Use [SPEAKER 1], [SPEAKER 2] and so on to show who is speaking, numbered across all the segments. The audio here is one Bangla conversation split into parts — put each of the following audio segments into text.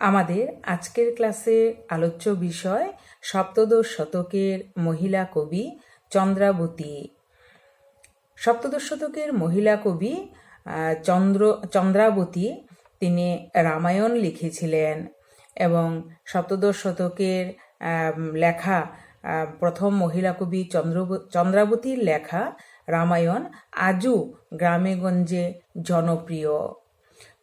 [SPEAKER 1] আমাদের আজকের ক্লাসে আলোচ্য বিষয় সপ্তদশ শতকের মহিলা কবি চন্দ্রাবতী। সপ্তদশ শতকের মহিলা কবি চন্দ্র, চন্দ্রাবতী তিনি রামায়ণ লিখেছিলেন এবং সপ্তদশ শতকের লেখা প্রথম মহিলা কবি চন্দ্র, চন্দ্রাবতীর লেখা রামায়ণ আজও গ্রামেগঞ্জে জনপ্রিয়।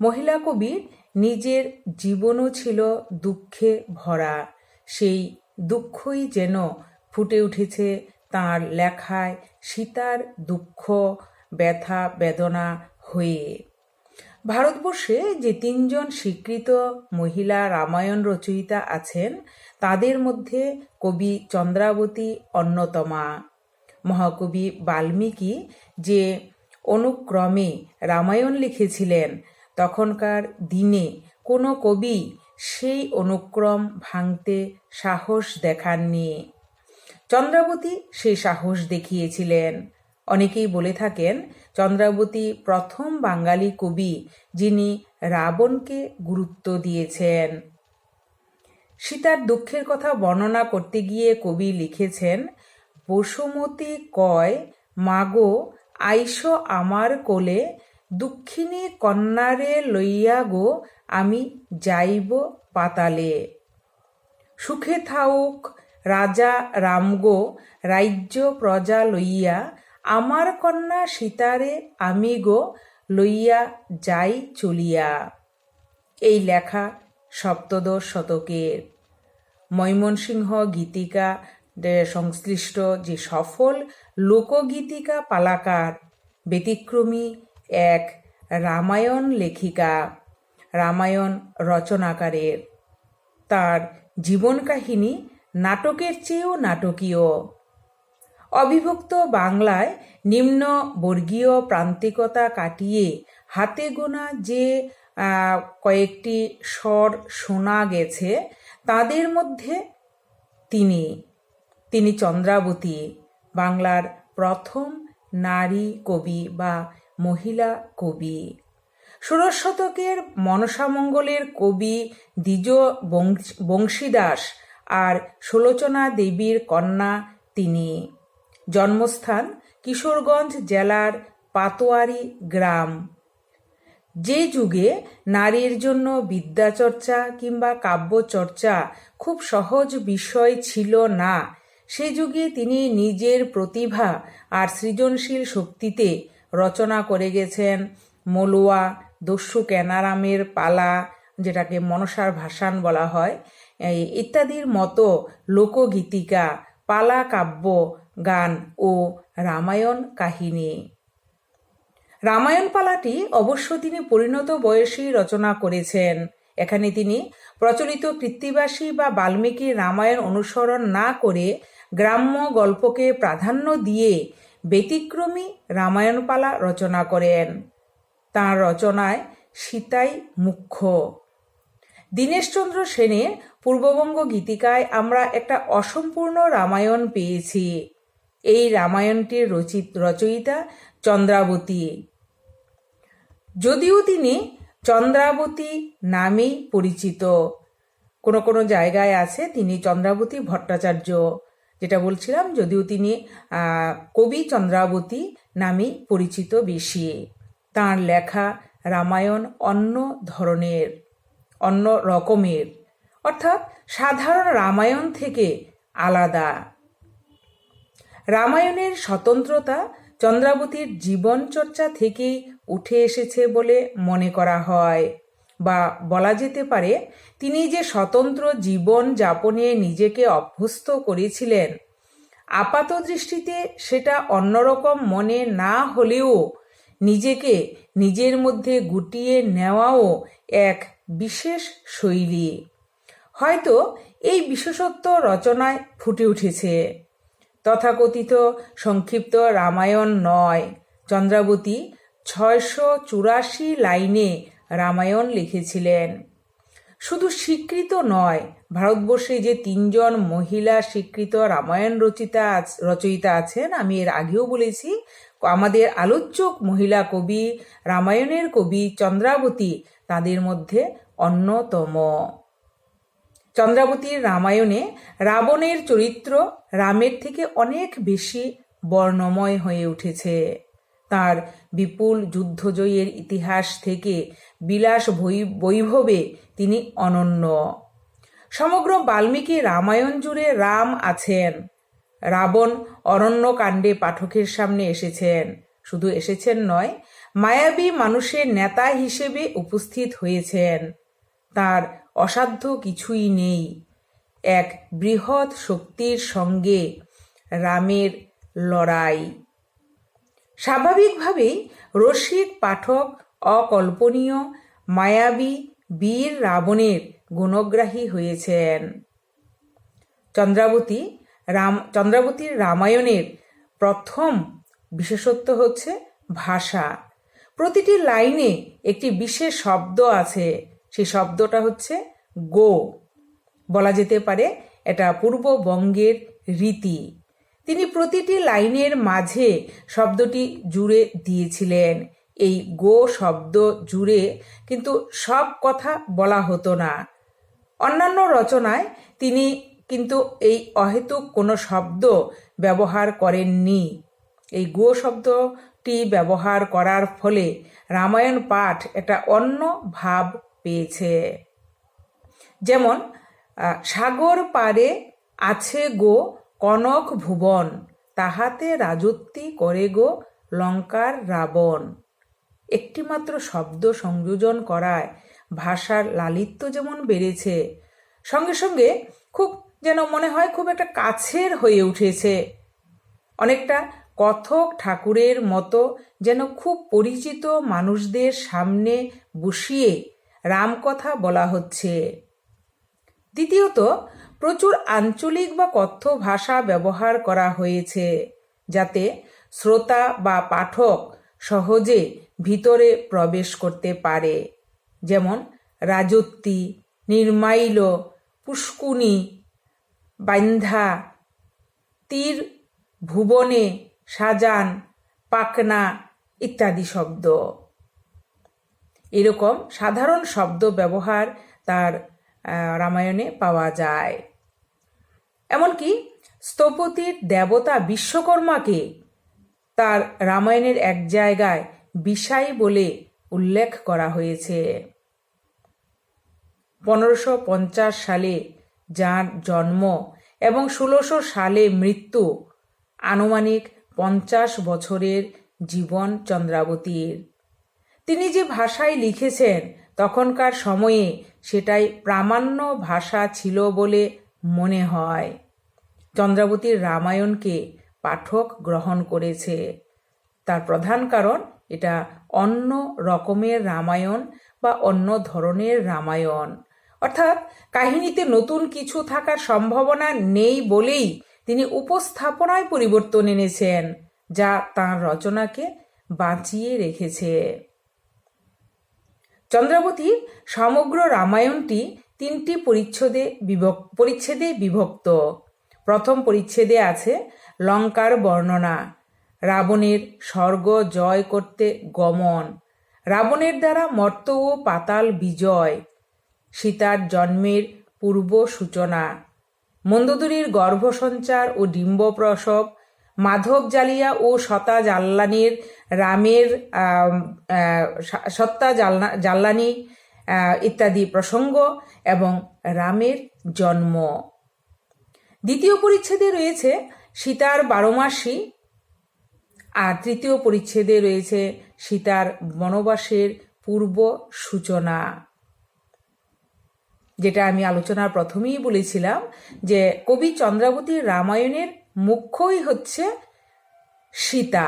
[SPEAKER 1] মহিলা কবির নিজের জীবনও ছিল দুঃখে ভরা। সেই দুঃখই যেন ফুটে উঠেছে তার লেখায় সীতার দুঃখ, ব্যথা, বেদনা হয়ে। ভারতবর্ষে যে তিনজন স্বীকৃত মহিলা রামায়ণ রচয়িতা আছেন, তাদের মধ্যে কবি চন্দ্রাবতী অন্যতমা। মহাকবি বাল্মীকি যে অনুক্রমে রামায়ণ লিখেছিলেন তখনকার দিনে কোনো কবি সেই অনুক্রম ভাঙতে সাহস দেখাননি। চন্দ্রাবতী সেই সাহস দেখিয়েছিলেন। অনেকেই বলে থাকেন, চন্দ্রাবতী প্রথম বাঙালি কবি যিনি রাবণকে গুরুত্ব দিয়েছেন। সীতার দুঃখের কথা বর্ণনা করতে গিয়ে কবি লিখেছেন, বসুমতী কয়, মাগো আইস আমার কোলে দুঃখিনী কন্যারে লইয়া গো, আমি যাইব পাতালে। সুখে থাউক রাজা রামগো রাজ্য প্রজা লইয়া, আমার কন্যা সীতারে আমি গো, লইয়া যাই চলিয়া। এই লেখা সপ্তদশ শতকের। ময়মনসিংহ গীতিকা সংশ্লিষ্ট যে সফল লোকগীতিকা পালাকার ব্যতিক্রমী এক রামায়ণ লেখিকা, রামায়ণ রচনাকারের তার জীবন কাহিনী নাটকের চেয়েও নাটকীয়। অবিভক্ত বাংলায় নিম্ন বর্গীয় প্রান্তিকতা কাটিয়ে হাতে গোনা যে কয়েকটি স্বর শোনা গেছে, তাদের মধ্যে তিনি তিনি চন্দ্রাবতী, বাংলার প্রথম নারী কবি বা মহিলা কবি। ষোড়শ শতকের মনসামঙ্গলের কবি দ্বিজ বংশ- বংশীদাস আর সুলোচনা দেবীর কন্যা তিনি। জন্মস্থান কিশোরগঞ্জ জেলার পাতোয়ারি গ্রাম। যে যুগে নারীর জন্য বিদ্যাচর্চা কিংবা কাব্যচর্চা খুব সহজ বিষয় ছিল না, সে যুগে তিনি নিজের প্রতিভা আর সৃজনশীল শক্তিতে রচনা করে গেছেন মলুয়া দস্যু কেনারামের পালা, যেটাকে মনসার ভাসান বলা হয় ইত্যাদির মতো লোকগীতিকা, পালা, কাব্য, গান ও রামায়ণ কাহিনী। রামায়ণ পালাটি অবশ্য তিনি পরিণত বয়সী রচনা করেছেন। এখানে তিনি প্রচলিত কৃত্তিবাসী বা বাল্মীকির রামায়ণ অনুসরণ না করে গ্রাম্য গল্পকে প্রাধান্য দিয়ে ব্যতিক্রমী রামায়ণ পালা রচনা করেন। তাঁর রচনায় সীতাই মুখ্য। দীনেশচন্দ্র সেনের পূর্ববঙ্গ গীতিকায় আমরা একটা অসম্পূর্ণ রামায়ণ পেয়েছি। এই রামায়ণটির রচিত রচয়িতা চন্দ্রাবতী। যদিও তিনি চন্দ্রাবতী নামেই পরিচিত। কোনো কোনো জায়গায় আছে তিনি চন্দ্রাবতী ভট্টাচার্য। যেটা বলছিলাম যদিও তিনি কবি চন্দ্রাবতী নামেই পরিচিত বেশি। তাঁর লেখা রামায়ণ অন্য ধরনের, অন্য রকমের। অর্থাৎ সাধারণ রামায়ণ থেকে আলাদা। রামায়ণের স্বতন্ত্রতা চন্দ্রাবতীর জীবনচর্চা থেকেই উঠে এসেছে বলে মনে করা হয়। বা বলা যেতে পারে, তিনি যে স্বতন্ত্র জীবন যাপনে নিজেকে অভ্যস্ত করেছিলেন। আপাত দৃষ্টিতে সেটা অন্যরকম মনে না হলেও নিজেকে নিজের মধ্যে গুটিয়ে নেওয়াও এক বিশেষ শৈলী। হয়তো এই বিশেষত্ব রচনায় ফুটে উঠেছে। তথাকথিত সংক্ষিপ্ত রামায়ণ নয়, চন্দ্রাবতী ছয়শো চুরাশি লাইনে রামায়ণ লিখেছিলেন। শুধু স্বীকৃত নয়, ভারতবর্ষে যে তিনজন মহিলা স্বীকৃত রামায়ণ রচিতা রচয়িতা আছেন, আমি এর আগেও বলেছি, আমাদের আলোচ্য মহিলা কবি, রামায়ণের কবি চন্দ্রাবতী তাদের মধ্যে অন্যতম। চন্দ্রাবতীর রামায়ণে রাবণের চরিত্র রামের থেকে অনেক বেশি বর্ণময় হয়ে উঠেছে। তার বিপুল যুদ্ধজয়ের ইতিহাস থেকে বিলাস বৈভবে তিনি অনন্য। সমগ্র বাল্মীকি রামায়ণ জুড়ে রাম আছেন। রাবণ অরণ্যকাণ্ডে পাঠকের সামনে এসেছেন। শুধু এসেছেন নয়, মায়াবী মানুষের নেতা হিসেবে উপস্থিত হয়েছেন। তার অসাধ্য কিছুই নেই। এক বৃহৎ শক্তির সঙ্গে রামের লড়াই। স্বাভাবিকভাবেই রসিক, পাঠক, অকল্পনীয়, মায়াবী, বীর রাবণের গুণগ্রাহী হয়েছেন। চন্দ্রাবতী রাম, চন্দ্রাবতীর রামায়ণের প্রথম বিশেষত্ব হচ্ছে ভাষা। প্রতিটি লাইনে একটি বিশেষ শব্দ আছে, সেই শব্দটা হচ্ছে গো। বলা যেতে পারে এটা পূর্ববঙ্গের রীতি। তিনি প্রতিটি লাইনের মাঝে শব্দটি জুড়ে দিয়েছিলেন। এই গো শব্দ জুড়ে কিন্তু সব কথা বলা হতো না। অন্যান্য রচনায় তিনি কিন্তু এই অহেতুক কোনো শব্দ ব্যবহার করেননি। এই গো শব্দটি ব্যবহার করার ফলে রামায়ণ পাঠ একটা অন্য ভাব পেয়েছে। যেমন সাগর পারে আছে গো কনক ভুবন, তাহাতে রাজত্বী করে গো লঙ্কার রাবণ। একটিমাত্র শব্দ সংযোজন করায় ভাষার লালিত্য যেমন বেড়েছে, সঙ্গে সঙ্গে খুব যেন মনে হয় খুব একটা কাছের হয়ে উঠেছে। অনেকটা কথক ঠাকুরের মতো যেন খুব পরিচিত মানুষদের সামনে বসিয়ে রামকথা বলা হচ্ছে। দ্বিতীয়ত প্রচুর আঞ্চলিক বা কথ্য ভাষা ব্যবহার করা হয়েছে, যাতে শ্রোতা বা পাঠক সহজে ভিতরে প্রবেশ করতে পারে। যেমন রাজত্বী নির্মাইল, পুষ্কুনি, বান্ধা, তীর, ভুবনে, সাজান, পাকনা ইত্যাদি শব্দ। এরকম সাধারণ শব্দ ব্যবহার তার রামায়ণে পাওয়া যায়। এমনকি স্থপতির দেবতা বিশ্বকর্মাকে তার রামায়ণের এক জায়গায় বিশাই বলে উল্লেখ করা হয়েছে। পনেরোশো পঞ্চাশ সালে যার জন্ম এবং ষোলোশো সালে মৃত্যু আনুমানিক পঞ্চাশ বছরের জীবন চন্দ্রাবতীর। তিনি যে ভাষায় লিখেছেন তখনকার সময়ে সেটাই প্রামাণ্য ভাষা ছিল বলে মনে হয়। চন্দ্রাবতীর রামায়ণকে পাঠক গ্রহণ করেছে। তার প্রধান কারণ এটা অন্য রকমের রামায়ণ বা অন্য ধরনের রামায়ণ। অর্থাৎ কাহিনীতে নতুন কিছু থাকার সম্ভাবনা নেই বলেই তিনি উপস্থাপনায় পরিবর্তন এনেছেন, যা তাঁর রচনাকে বাঁচিয়ে রেখেছে। চন্দ্রাবতীর সমগ্র রামায়ণটি তিনটি পরিচ্ছদে বিভক- পরিচ্ছেদে বিভক্ত। প্রথম পরিচ্ছেদে আছে লঙ্কার বর্ণনা। রাবণের স্বর্গ জয় করতে গমন। রাবণের দ্বারা মর্ত ও পাতাল বিজয়। সীতার জন্মের পূর্ব সূচনা। মন্দোদরীর গর্ভসঞ্চার ও ডিম্বপ্রসব। মাধব জালিয়া ও সতা জাল্লানির রামের সত্তা জাল্লা, জাল্লানি ইত্যাদি প্রসঙ্গ এবং রামের জন্ম। দ্বিতীয় পরিচ্ছেদে রয়েছে সীতার বারোমাসী আর তৃতীয় পরিচ্ছেদে রয়েছে সীতার বনবাসের পূর্ব সূচনা, যেটা আমি আলোচনার প্রথমেই বলেছিলাম যে কবি চন্দ্রাবতীর রামায়ণের মুখ্যই হচ্ছে সীতা।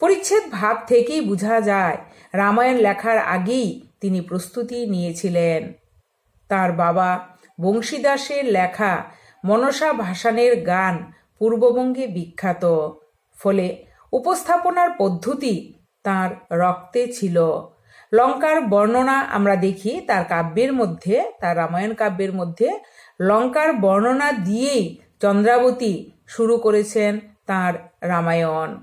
[SPEAKER 1] পরিচ্ছেদ ভাব থেকেই বোঝা যায়, রামায়ণ লেখার আগেই তিনি প্রস্তুতি নিয়েছিলেন। তার বাবা বংশীদাসের লেখা মনসা ভাসানের গান পূর্ববঙ্গে বিখ্যাত। ফলে উপস্থাপনার পদ্ধতি তার রক্তে ছিল। লঙ্কার বর্ণনা আমরা দেখি, তার কাব্যের মধ্যে, তার রামায়ণ কাব্যের মধ্যে লঙ্কার বর্ণনা দিয়েই চন্দ্রাবতী শুরু করেছেন তার রামায়ণ।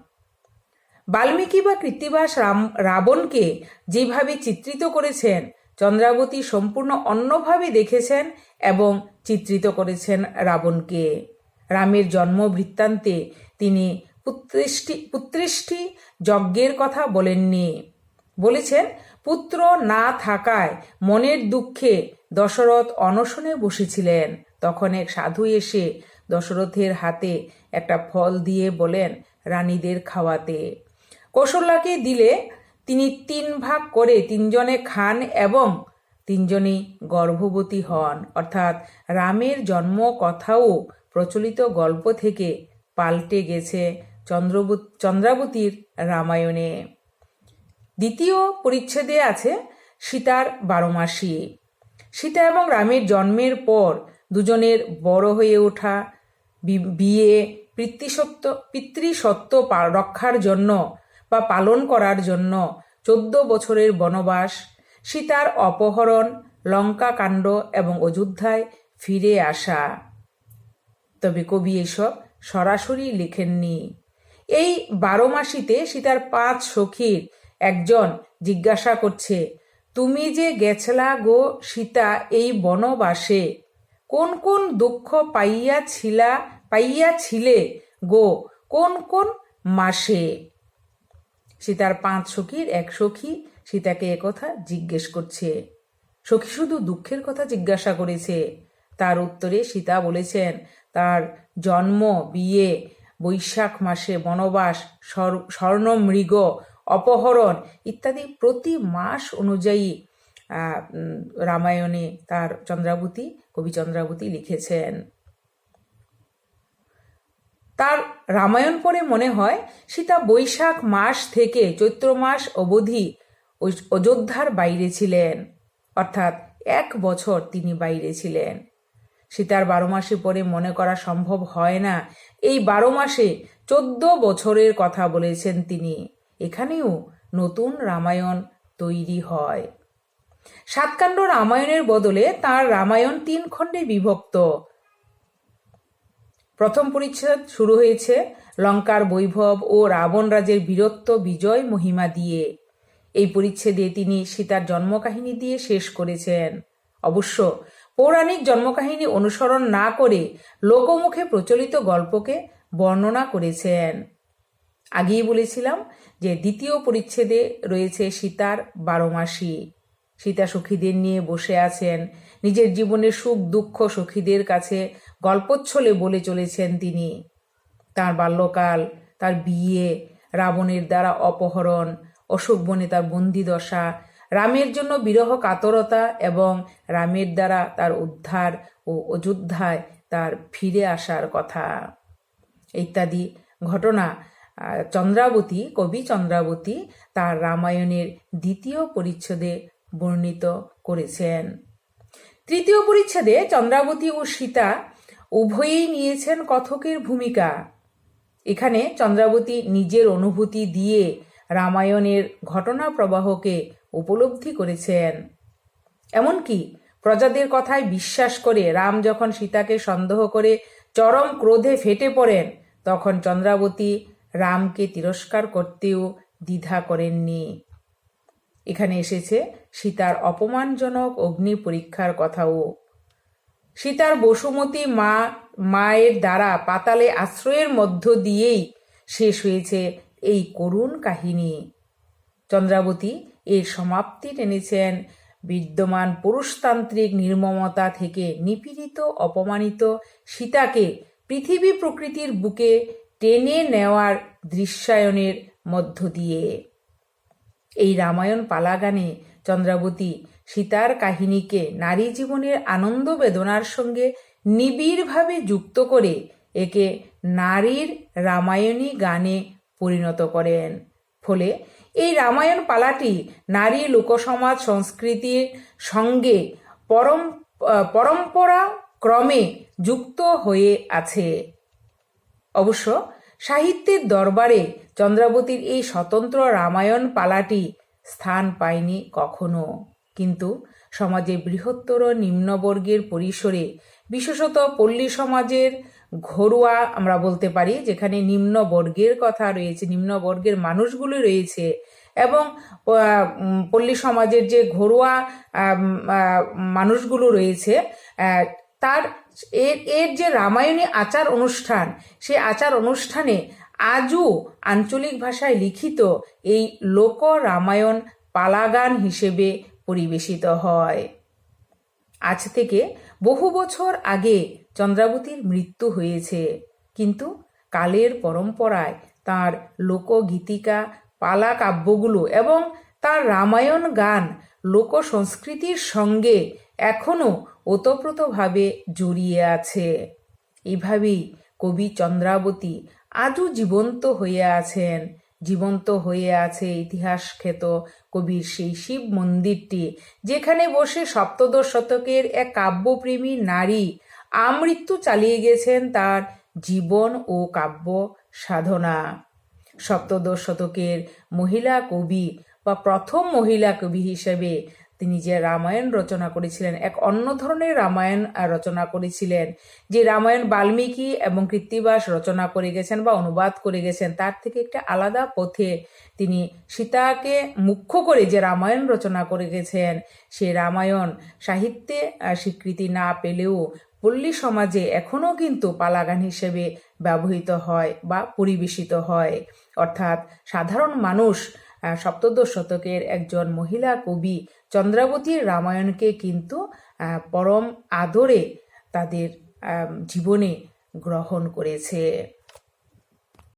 [SPEAKER 1] বাল্মীকি বা কৃত্তিবাস রাম, রাবণকে যেভাবে চিত্রিত করেছেন চন্দ্রাবতী সম্পূর্ণ অন্যভাবে দেখেছেন এবং চিত্রিত করেছেন রাবণকে। রামের জন্ম বৃত্তান্তে তিনি পুত্রেষ্টি পুত্রেষ্টি যজ্ঞের কথা বলেননি। বলেছেন, পুত্র না থাকায় মনের দুঃখে দশরথ অনশনে বসেছিলেন। তখন এক সাধু এসে দশরথের হাতে একটা ফল দিয়ে বলেন রানীদের খাওয়াতে। কৌশল্যাকে দিলে তিনি তিন ভাগ করে তিনজনে খান এবং তিনজনই গর্ভবতী হন। অর্থাৎ রামের জন্ম কথাও প্রচলিত গল্প থেকে পাল্টে গেছে চন্দ্রবত, চন্দ্রাবতীর রামায়ণে। দ্বিতীয় পরিচ্ছেদে আছে সীতার বারো মাসি সীতা এবং রামের জন্মের পর দুজনের বড় হয়ে ওঠা বিয়ে পিতৃসত্য পিতৃসত্য পা- রক্ষার জন্য বা পালন করার জন্য চোদ্দ বছরের বনবাস, সীতার অপহরণ, লঙ্কা কাণ্ড এবং অযোধ্যায় ফিরে আসা। তবে কবি এসব সরাসরি লেখেননি। এই বারো মাসিতে সীতার পাঁচ সখীর একজন জিজ্ঞাসা করছে, তুমি যে গেছলা গো সীতা এই বনবাসে, কোন কোন দুঃখ পাইয়াছিলা, পাইয়াছিলে গো কোন কোন মাসে? সীতার পাঁচ সখীর এক সখী সীতাকে একথা জিজ্ঞেস করছে। সখী শুধু দুঃখের কথা জিজ্ঞাসা করেছে। তার উত্তরে সীতা বলেছেন, তার জন্ম, বিয়ে, বৈশাখ মাসে বনবাস, স্বর- স্বর্ণমৃগ অপহরণ ইত্যাদি প্রতি মাস অনুযায়ী রামায়ণে তার চন্দ্রাবতী, কবি চন্দ্রাবতী লিখেছেন। তার রামায়ণ পড়ে মনে হয় সীতা বৈশাখ মাস থেকে চৈত্র মাস অবধি অযোধ্যার বাইরে ছিলেন। অর্থাৎ এক বছর তিনি বাইরে ছিলেন। সীতার বারো মাসে পরে মনে করা সম্ভব হয় না। এই বারো মাসে চোদ্দ বছরের কথা বলেছেন তিনি। এখানেও নতুন রামায়ণ তৈরি হয়। সাতকাণ্ড রামায়ণের বদলে তার রামায়ণ তিন খণ্ডে বিভক্ত। প্রথম পরিচ্ছেদ শুরু হয়েছে লঙ্কার বৈভব ও রাবণ রাজের বীরত্ব, বিজয়, মহিমা দিয়ে। এই পরিচ্ছেদে তিনি সীতার জন্মকাহিনী দিয়ে শেষ করেছেন। অবশ্য পৌরাণিক জন্মকাহিনী অনুসরণ না করে লোকমুখে প্রচলিত গল্পকে বর্ণনা করেছেন। আগেই বলেছিলাম যে দ্বিতীয় পরিচ্ছেদে রয়েছে সীতার বারো মাসি সীতা সখীদের নিয়ে বসে আছেন। নিজের জীবনের সুখ, দুঃখ সখীদের কাছে গল্পচ্ছলে বলে চলেছেন তিনি। তার বাল্যকাল, তার বিয়ে, রাবণের দ্বারা অপহরণ, অশোক বনে তার বন্দিদশা রামের জন্য বিরহ কাতরতা এবং রামের দ্বারা তার উদ্ধার ও অযোধ্যায় তার ফিরে আসার কথা। ইত্যাদি ঘটনা চন্দ্রাবতী, কবি চন্দ্রাবতী তার রামায়ণের দ্বিতীয় পরিচ্ছদে বর্ণিত করেছেন। তৃতীয় পরিচ্ছেদে চন্দ্রাবতী ও সীতা উভয়েই নিয়েছেন কথকের ভূমিকা। এখানে চন্দ্রাবতী নিজের অনুভূতি দিয়ে রামায়ণের ঘটনা প্রবাহকে উপলব্ধি করেছেন। এমনকি প্রজাদের কথায় বিশ্বাস করে রাম যখন সীতাকে সন্দেহ করে চরম ক্রোধে ফেটে পড়েন, তখন চন্দ্রাবতী রামকে তিরস্কার করতেও দ্বিধা করেননি। এখানে এসেছে সীতার অপমানজনক অগ্নি পরীক্ষার কথাও। সীতার বসুমতী মা, মায়ের দ্বারা পাতালে আশ্রয়ের মধ্য দিয়েই শেষ হয়েছে এই করুণ কাহিনী। চন্দ্রাবতী এর সমাপ্তি টেনেছেন। বিদ্যমান পুরুষতান্ত্রিক নির্মমতা থেকে নিপীড়িত, অপমানিত সীতাকে পৃথিবী প্রকৃতির বুকে টেনে নেওয়ার দৃশ্যায়নের মধ্য দিয়ে। এই রামায়ণ পালাগানে চন্দ্রাবতী সীতার কাহিনীকে নারী জীবনের আনন্দ বেদনার সঙ্গে নিবিড়ভাবে যুক্ত করে একে নারীর রামায়ণী গানে পরিণত করেন। ফলে এই রামায়ণ পালাটি নারী লোকসমাজ সংস্কৃতির সঙ্গে পরম পরম্পরা ক্রমে যুক্ত হয়ে আছে। অবশ্য সাহিত্যের দরবারে চন্দ্রাবতীর এই স্বতন্ত্র রামায়ণ পালাটি স্থান পায়নি কখনো। কিন্তু সমাজে বৃহত্তর নিম্নবর্গের পরিসরে বিশেষত পল্লী সমাজের ঘরোয়া আমরা বলতে পারি, যেখানে নিম্নবর্গের কথা রয়েছে নিম্ন বর্গের মানুষগুলো রয়েছে এবং পল্লী সমাজের যে ঘরোয়া মানুষগুলো রয়েছে তার এর এর যে রামায়ণী আচার অনুষ্ঠান, সে আচার অনুষ্ঠানে আজও আঞ্চলিক ভাষায় লিখিত এই লোক রামায়ণ পালাগান হিসেবে পরিবেশিত হয়। আজ থেকে বহু বছর আগে চন্দ্রাবতীর মৃত্যু হয়েছে। কিন্তু কালের পরম্পরায় তার লোকগীতিকা পালা কাব্যগুলো এবং তার রামায়ণ গান লোক সংস্কৃতির সঙ্গে এখনও ওতপ্রোতভাবে জড়িয়ে আছে। এভাবেই কবি চন্দ্রাবতী আজও জীবন্ত হয়ে আছেন। জীবন্ত হয়ে আছে ইতিহাস খ্যাত কবির সেই শিব মন্দিরটি, যেখানে বসে সপ্তদশ শতকের এক কাব্যপ্রেমী নারী আমৃত্যু চালিয়ে গেছেন তার জীবন ও কাব্য সাধনা। সপ্তদশ শতকের মহিলা কবি বা প্রথম মহিলা কবি হিসেবে তিনি যে রামায়ণ রচনা করেছিলেন, এক অন্য ধরনের রামায়ণ রচনা করেছিলেন। যে রামায়ণ বাল্মীকি এবং কৃত্তিবাস রচনা করে গেছেন বা অনুবাদ করে গেছেন, তার থেকে একটা আলাদা পথে তিনি সীতাকে মুখ্য করে যে রামায়ণ রচনা করে গেছেন, সে রামায়ণ সাহিত্যে স্বীকৃতি না পেলেও পল্লী সমাজে এখনও কিন্তু পালাগান হিসেবে ব্যবহৃত হয় বা পরিবেশিত হয়। অর্থাৎ সাধারণ মানুষ সপ্তদশ শতকের একজন মহিলা কবি চন্দ্রাবতীর রামায়ণকে কিন্তু পরম আদরে তাদের জীবনে গ্রহণ করেছে।